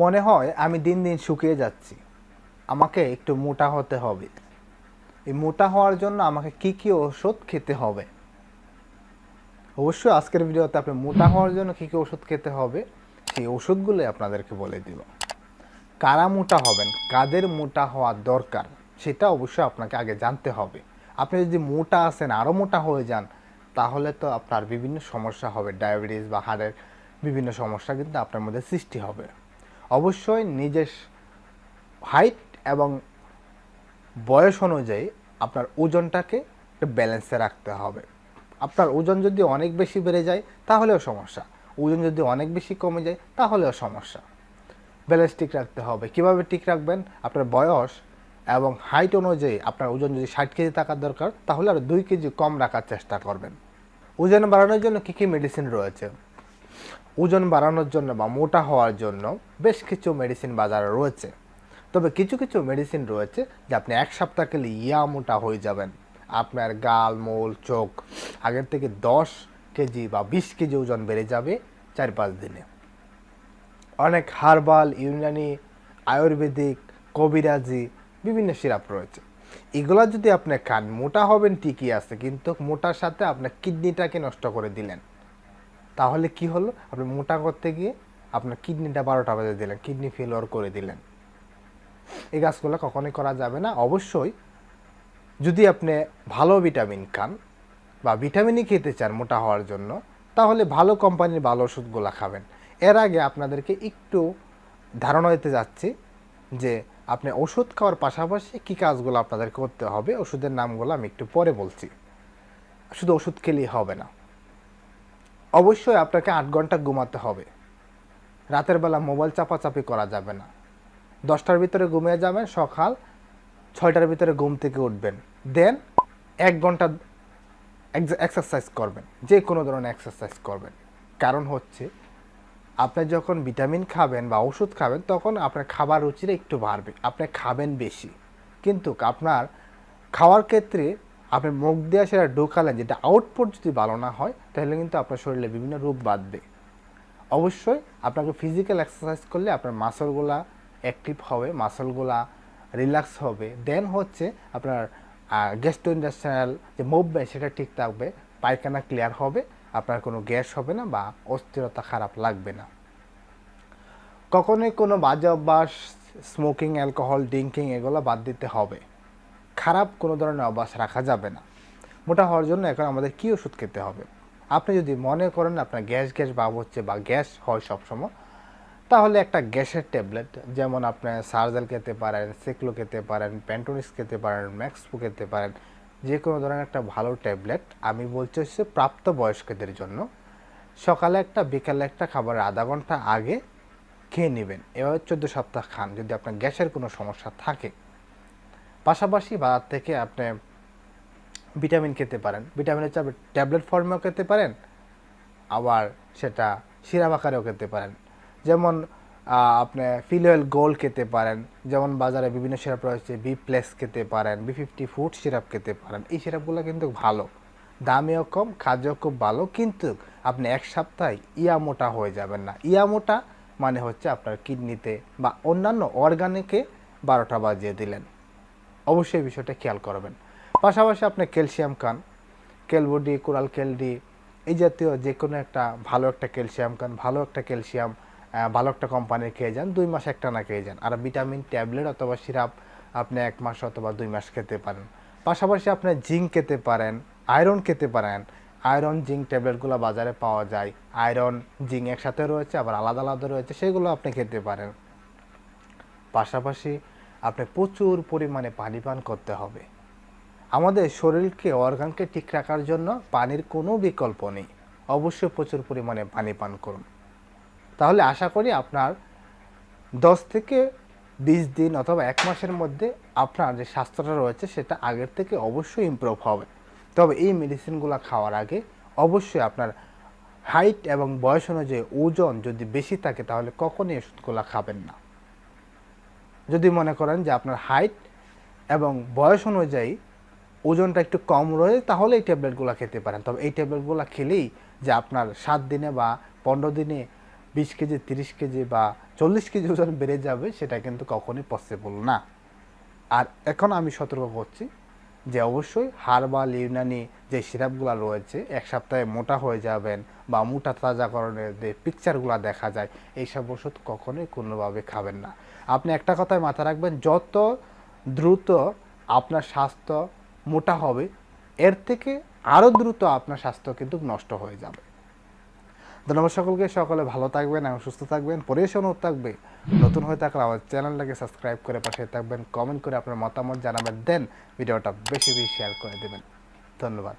মনে হয় আমি দিন দিন শুকিয়ে যাচ্ছি। আমাকে একটু মোটা হতে হবে। এই মোটা হওয়ার জন্য আমাকে কি কি ওষুধ খেতে হবে? অবশ্যই আজকের ভিডিওতে আপনি মোটা হওয়ার জন্য কি কি ওষুধ খেতে হবে, সেই ওষুধগুলো আপনাদেরকে বলে দিব। কারা মোটা হবেন, কাদের মোটা হওয়া দরকার, সেটা অবশ্যই আপনাকে আগে জানতে হবে। আপনি যদি মোটা আছেন আরও মোটা হয়ে যান, তাহলে তো আপনার বিভিন্ন সমস্যা হবে। ডায়াবেটিস বা হাড়ের বিভিন্ন সমস্যা কিন্তু আপনার মধ্যে সৃষ্টি হবে। অবশ্যই নিজের হাইট এবং বয়স অনুযায়ী আপনার ওজনটাকে একটু ব্যালেন্সে রাখতে হবে। আপনার ওজন যদি অনেক বেশি বেড়ে যায়, তাহলেও সমস্যা। ওজন যদি অনেক বেশি কমে যায়, তাহলেও সমস্যা। ব্যালেন্স ঠিক রাখতে হবে। কীভাবে ঠিক রাখবেন? আপনার বয়স এবং হাইট অনুযায়ী আপনার ওজন যদি ষাট কেজি থাকার দরকার, তাহলে আর দুই কেজি কম রাখার চেষ্টা করবেন। ওজন বাড়ানোর জন্য কী কী মেডিসিন রয়েছে? ওজন বাড়ানোর জন্য বা মোটা হওয়ার জন্য বেশ কিছু মেডিসিন বাজারে রয়েছে। তবে কিছু কিছু মেডিসিন রয়েছে যে আপনি এক সপ্তাহ খেলে ইয়া মোটা হয়ে যাবেন। আপনার গাল, মোল, চোখ, আগের থেকে দশ কেজি বা বিশ কেজি ওজন বেড়ে যাবে চার পাঁচ দিনে। অনেক হার্বাল, ইউনানি, আয়ুর্বেদিক, কবিরাজি, বিভিন্ন সিরাপ রয়েছে। এগুলা যদি আপনি খান, মোটা হবেন ঠিকই আছে, কিন্তু মোটার সাথে আপনার কিডনিটাকে নষ্ট করে দিলেন। তাহলে কি হলো? আপনি মোটা করতে গিয়ে আপনার কিডনিটা বারোটা বাজে দিলেন, কিডনি ফেলোয়ার করে দিলেন। এই গাছগুলো কখনোই করা যাবে না। অবশ্যই যদি আপনি ভালো ভিটামিন খান বা ভিটামিনই খেতে চান মোটা হওয়ার জন্য, তাহলে ভালো কোম্পানির ভালো ওষুধগুলো খাবেন। এর আগে আপনাদেরকে একটু ধারণা দিতে যাচ্ছি যে আপনি ওষুধ খাওয়ার পাশাপাশি কী কাজগুলো আপনাদের করতে হবে, ওষুধের নামগুলো আমি একটু পরে বলছি। শুধু ওষুধ খেলেই হবে না। অবশ্যই আপনাকে আট ঘণ্টা ঘুমাতে হবে। রাতের বেলা মোবাইল চাপাচাপি করা যাবে না। দশটার ভিতরে ঘুমিয়ে যাবেন, সকাল ছয়টার ভিতরে ঘুম থেকে উঠবেন। দেন এক ঘণ্টা এক্সারসাইজ করবেন যে কোনো ধরনের এক্সারসাইজ করবেন। কারণ হচ্ছে, আপনি যখন ভিটামিন খাবেন বা ওষুধ খাবেন, তখন আপনার খাবার রুচিটা একটু বাড়বে, আপনি খাবেন বেশি। কিন্তু আপনার খাওয়ার ক্ষেত্রে আপনি মুখ দিয়ে সেটা ঢোকালেন, যেটা আউটপুট যদি ভালো না হয়, তাহলে কিন্তু আপনার শরীরে বিভিন্ন রোগ বাঁধবে। অবশ্যই আপনাকে ফিজিক্যাল এক্সারসাইজ করলে আপনার মাসলগুলা অ্যাক্টিভ হবে মাসলগুলা রিল্যাক্স হবে। দেন হচ্ছে আপনার গ্যাস্ট্রোইন্ডাস্ট্রিয়াল যে মুভমেন্ট সেটা ঠিক থাকবে, পায়খানা ক্লিয়ার হবে, আপনার কোনো গ্যাস হবে না বা অস্থিরতা খারাপ লাগবে না। কখনোই কোনো বাজে অভ্যাস স্মোকিং অ্যালকোহল ড্রিঙ্কিং এগুলো বাদ দিতে হবে। খারাপ কোনো ধরনের অভ্যাস রাখা যাবে না। মোটা হওয়ার জন্য এখন আমাদের কী ওষুধ খেতে হবে? আপনি যদি মনে করেন আপনার গ্যাস গ্যাস ভাব হচ্ছে বা গ্যাস হয় সবসময়, তাহলে একটা গ্যাসের ট্যাবলেট, যেমন আপনি সার্জাল খেতে পারেন, সিকলো খেতে পারেন প্যান্টোনিস খেতে পারেন, ম্যাক্সপো খেতে পারেন, যে কোনো ধরনের একটা ভালো ট্যাবলেট, আমি বলছি হচ্ছে প্রাপ্তবয়স্কদের জন্য। সকালে একটা, বিকালে একটা খাবার আধা ঘণ্টা আগে খেয়ে নেবেন। এভাবে চোদ্দ সপ্তাহ খান। যদি আপনার গ্যাসের কোনো সমস্যা থাকে পাশাপাশি বাজার থেকে আপনি ভিটামিন খেতে পারেন। ভিটামিনের চাপে ট্যাবলেট ফর্মেও খেতে পারেন, আবার সেটা সিরাপ আকারেও খেতে পারেন। যেমন আপনি ফিলোয়েল গোল খেতে পারেন, যেমন বাজারে বিভিন্ন সিরাপ রয়েছে, বি প্লেস খেতে পারেন, বি ফিফটি ফুড সিরাপ খেতে পারেন। এই সিরাপগুলো কিন্তু ভালো, দামেও কম কাজও খুব ভালো, কিন্তু আপনি এক সপ্তাহে ইয়া মোটা হয়ে যাবেন না। ইয়া মোটা মানে হচ্ছে আপনার কিডনিতে বা অন্যান্য অর্গানিকে বারোটা বাজিয়ে দিলেন। অবশ্যই বিষয়টা খেয়াল করবেন। পাশাপাশি আপনি ক্যালসিয়াম খান। কেলবডি কোরাল কেলডি এই জাতীয় যে কোনো একটা ভালো একটা ক্যালসিয়াম খান, ভালো একটা ক্যালসিয়াম ভালো একটা কোম্পানির খেয়ে যান, দুই মাস একটা না খেয়ে যান। আর ভিটামিন, ট্যাবলেট অথবা সিরাপ আপনি এক মাস অথবা দুই মাস খেতে পারেন। পাশাপাশি আপনি জিঙ্ক খেতে পারেন, আয়রন খেতে পারেন। আয়রন, জিঙ্ক ট্যাবলেটগুলো বাজারে পাওয়া যায়। আয়রন, জিঙ্ক একসাথে রয়েছে, আবার আলাদা আলাদা রয়েছে, সেগুলো আপনি খেতে পারেন। পাশাপাশি আপনি প্রচুর পরিমাণে পানি পান করতে হবে। আমাদের শরীরকে, অর্গানকে ঠিক রাখার জন্য পানির কোনো বিকল্প নেই। অবশ্যই প্রচুর পরিমাণে পানি পান করুন। তাহলে আশা করি আপনার দশ থেকে বিশ দিন অথবা এক মাসের মধ্যে আপনার যে স্বাস্থ্যটা রয়েছে, সেটা আগের থেকে অবশ্যই ইমপ্রুভ হবে। তবে এই মেডিসিনগুলো খাওয়ার আগে অবশ্যই আপনার হাইট এবং বয়স অনুযায়ী ওজন যদি বেশি থাকে, তাহলে কখনই ওষুধগুলো খাবেন না। যদি মনে করেন যে আপনার হাইট এবং বয়স অনুযায়ী ওজনটা একটু কম রয়ে, তাহলে এই ট্যাবলেটগুলো খেতে পারেন। তবে এই ট্যাবলেটগুলো খেলেই যে আপনার সাত দিনে বা পনেরো দিনে বিশ কেজি, তিরিশ কেজি বা চল্লিশ কেজি ওজন বেড়ে যাবে, সেটা কিন্তু কখনোই পসিবল না। আর এখন আমি সতর্ক করছি যে অবশ্যই হার্বাল ইউনানি যে সিরাপগুলো রয়েছে, এক সপ্তাহে মোটা হয়ে যাবেন বা মোটা তাজাকরণের যে পিকচারগুলো দেখা যায়, এইসব ওষুধ কখনোই কোনোভাবে খাবেন না। আপনি একটা কথায় মাথা রাখবেন, যত দ্রুত আপনার স্বাস্থ্য মোটা হবে, এর থেকে আরও দ্রুত আপনার স্বাস্থ্য কিন্তু নষ্ট হয়ে যাবে। ধন্যবাদ সকলকে, সকলে ভালো থাকবেন এবং সুস্থ থাকবেন। পরিবেশ অনুরোধ থাকবে, নতুন হয়ে থাকলে আমার চ্যানেলটাকে সাবস্ক্রাইব করে পাশে থাকবেন, কমেন্ট করে আপনার মতামত জানাবেন, দেন ভিডিওটা বেশি বেশি শেয়ার করে দেবেন। ধন্যবাদ।